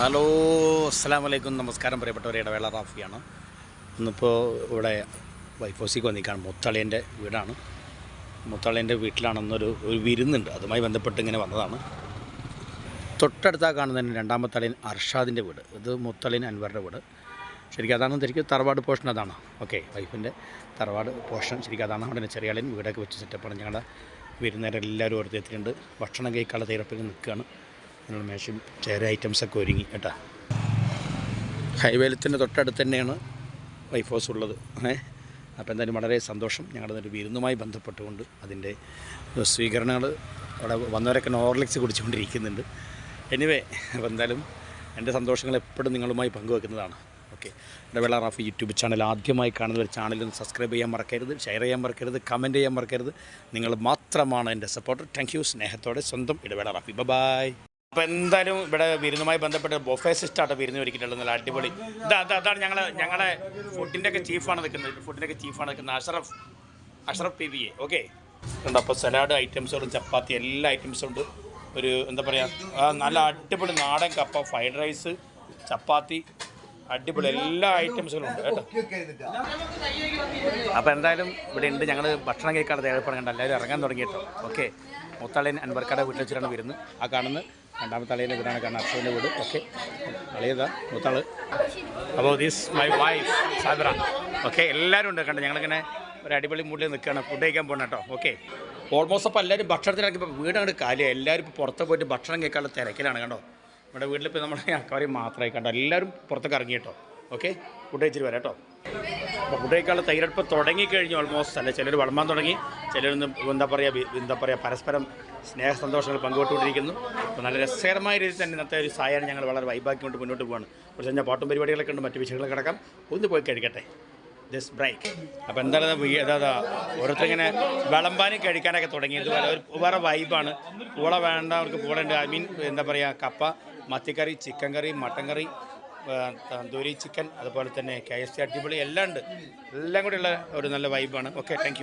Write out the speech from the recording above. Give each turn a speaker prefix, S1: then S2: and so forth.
S1: Hello അസ്സാം വലൈക്കും നമസ്കാരം പ്രിയപ്പെട്ടവരെ. ഇടവേള റാഫിയാണ്. ഇന്നിപ്പോൾ ഇവിടെ വൈഫോസിക്ക് വന്നിക്കാണ് മുത്തളിയന്റെ വീടാണ്. മുത്തളിയന്റെ വീട്ടിലാണെന്നൊരു ഒരു വിരുന്നുണ്ട്. അതുമായി ബന്ധപ്പെട്ട് ഇങ്ങനെ വന്നതാണ്. തൊട്ടടുത്താ കാണുന്നതിന് രണ്ടാമത്തെ അളിയൻ അർഷാദിന്റെ വീട്. ഇത് മുത്തളിൻ അൻവറിന്റെ വീട്. ശരിക്കും അതാണ് ശരിക്കും തറവാട് പോർഷൻ അതാണ്. ഓക്കെ വൈഫിന്റെ തറവാട് പോർഷൻ. ശരിക്കും അതാണ് അവിടെ ചെറിയ അളിയൻ വീടൊക്കെ വെച്ച് സെറ്റപ്പാണ് ഞങ്ങളുടെ വിരുന്നേരം എല്ലാവരും ഓർത്ത് എത്തിയിട്ടുണ്ട്. ഭക്ഷണം കഴിക്കാനുള്ള തയ്യാറെടുപ്പിൽ നിൽക്കുകയാണ്. ഞങ്ങൾ മേശയും ചേര ഐറ്റംസൊക്കെ ഒരുങ്ങി കേട്ടാ. ഹൈവേലത്തിന്റെ തൊട്ടടുത്ത് തന്നെയാണ് വൈഫ് ഹൗസ് ഉള്ളത്. ഏ? അപ്പോൾ എന്തായാലും വളരെ സന്തോഷം ഞങ്ങളുടെ ഒരു വിരുന്നുമായി ബന്ധപ്പെട്ടുകൊണ്ട് അതിന്റെ സ്വീകരണങ്ങൾ അവിടെ വന്നവരൊക്കെ നോർലിക്സ് കുടിച്ചുകൊണ്ടിരിക്കുന്നുണ്ട്. എനിവേ അപ്പോൾ എന്തായാലും എന്റെ സന്തോഷങ്ങൾ എപ്പോഴും നിങ്ങളുമായി പങ്കുവെക്കുന്നതാണ്. ഓക്കെ ഇടവേള റാഫി യൂട്യൂബ് ചാനൽ ആദ്യമായി കാണുന്ന ഒരു ചാനലിൽ സബ്സ്ക്രൈബ് ചെയ്യാൻ മറക്കരുത് ഷെയർ ചെയ്യാൻ മറക്കരുത് കമന്റ് ചെയ്യാൻ മറക്കരുത്. നിങ്ങൾ മാത്രമാണ് എന്റെ സപ്പോർട്ടർ താങ്ക് യു സ്നേഹത്തോടെ സ്വന്തം ഇടവേള റാഫി. ബൈ അപ്പോൾ എന്തായാലും ഇവിടെ വിരുന്നുമായി ബന്ധപ്പെട്ട് ബൊഫേ സിസ്റ്റായിട്ട് വിരുന്ന് ഒരുക്കിയിട്ടുള്ളത് നല്ല അടിപൊളി. ഇതാ അതാണ് ഞങ്ങളെ ഫുഡിന്റെ ഒക്കെ ചീഫാണ് നിൽക്കുന്നത്. ഫുഡിന്റെ ഒക്കെ ചീഫാണ് നിൽക്കുന്നത്. Ashraf Ashraf P V A okay ഉണ്ട് അപ്പോൾ സലാഡ് ഐറ്റംസുകളും ചപ്പാത്തി എല്ലാ ഐറ്റംസും ഉണ്ട്. ഒരു എന്താ പറയുക നല്ല അടിപൊളി നാടൻ കപ്പ ഫ്രൈഡ് റൈസ് ചപ്പാത്തി അടിപൊളി എല്ലാ ഐറ്റംസുകളും ഉണ്ട് കേട്ടോ. അപ്പോൾ എന്തായാലും ഇവിടെ ഉണ്ട്. ഞങ്ങൾ ഭക്ഷണം കഴിക്കാതെ ഏർപ്പെടുന്നുണ്ട് എല്ലാവരും ഇറങ്ങാൻ തുടങ്ങിയിട്ടോ ഓക്കെ മുത്തളയൻ അൻവർക്കാടെ വീട്ടിൽ വെച്ചിട്ടാണ് വരുന്നത് ആ കാണുന്നത്. രണ്ടാമത്തെ അളിയന്റെ വീടാണ് കാരണം അച്ഛന്റെ വീട്. ഓക്കെ. അളിയതാ മൂത്താൾ. അപ്പോൾ this my wife Sabira. Okay എല്ലാവരും ഉണ്ട് കണ്ടോ? ഞങ്ങളിങ്ങനെ ഒരു അടിപൊളി മൂടിൽ നിൽക്കുകയാണ് ഫുഡ് കഴിക്കാൻ പോകണം കേട്ടോ. ഓക്കെ. ഓൾമോസ്റ്റ് അപ്പോൾ എല്ലാവരും ഭക്ഷണത്തിനൊക്കെ ഇപ്പോൾ വീടാണ് കാലിയാണ് എല്ലാവരും ഇപ്പോൾ പുറത്ത് പോയിട്ട് ഭക്ഷണം കഴിക്കാനുള്ള തിരക്കിലാണ് കണ്ടോ? നമ്മുടെ വീട്ടിലിപ്പോൾ നമ്മുടെ അക്കവരെയും മാത്രമായി കണ്ടോ? എല്ലാവരും പുറത്തൊക്കെ ഇറങ്ങി കേട്ടോ. ഓക്കെ. ഫുഡ് കഴിച്ചിട്ട് വരാം കേട്ടോ. അപ്പോൾ ഫുഡ് കഴിക്കാനുള്ള തയ്യാറെടുപ്പ് തുടങ്ങിക്കഴിഞ്ഞു ഓൾമോസ്റ്റ് അല്ല? ചിലർ വളമാൻ തുടങ്ങി. ചിലരൊന്ന് എന്താ പറയുക എന്താ പറയുക പരസ്പരം സ്നേഹ സന്തോഷങ്ങൾ പങ്കുവിട്ടുകൊണ്ടിരിക്കുന്നു. അപ്പോൾ നല്ല രസകരമായ രീതിയിൽ തന്നെ ഇന്നത്തെ ഒരു സായാഹ്നം ഞങ്ങൾ വളരെ വൈബാക്കി കൊണ്ട് മുന്നോട്ട് പോവാണ്. കുറച്ച് കഴിഞ്ഞാൽ പാട്ടും പരിപാടികളൊക്കെ ഉണ്ട് മറ്റു വിഷയങ്ങൾ കിടക്കാം. ഒന്ന് പോയി കഴിക്കട്ടെ. ദിസ് ബ്രേക്ക് അപ്പോൾ എന്താണ് അതാ ഓരോരുത്തരിങ്ങനെ വിളമ്പാനും കഴിക്കാനൊക്കെ തുടങ്ങി ഇത് വേറെ ഒരു വേറെ വൈബാണ്. പൂള വേണ്ട അവർക്ക് പൂളേണ്ട ഐ മീൻ എന്താ പറയുക കപ്പ മത്തിക്കറി chicken curry mutton curry tandoori chicken അതുപോലെ തന്നെ കെ എസ് സി അടിപൊളി എല്ലാം ഉണ്ട്. എല്ലാം കൂടെയുള്ള ഒരു നല്ല വൈബാണ്. Okay thank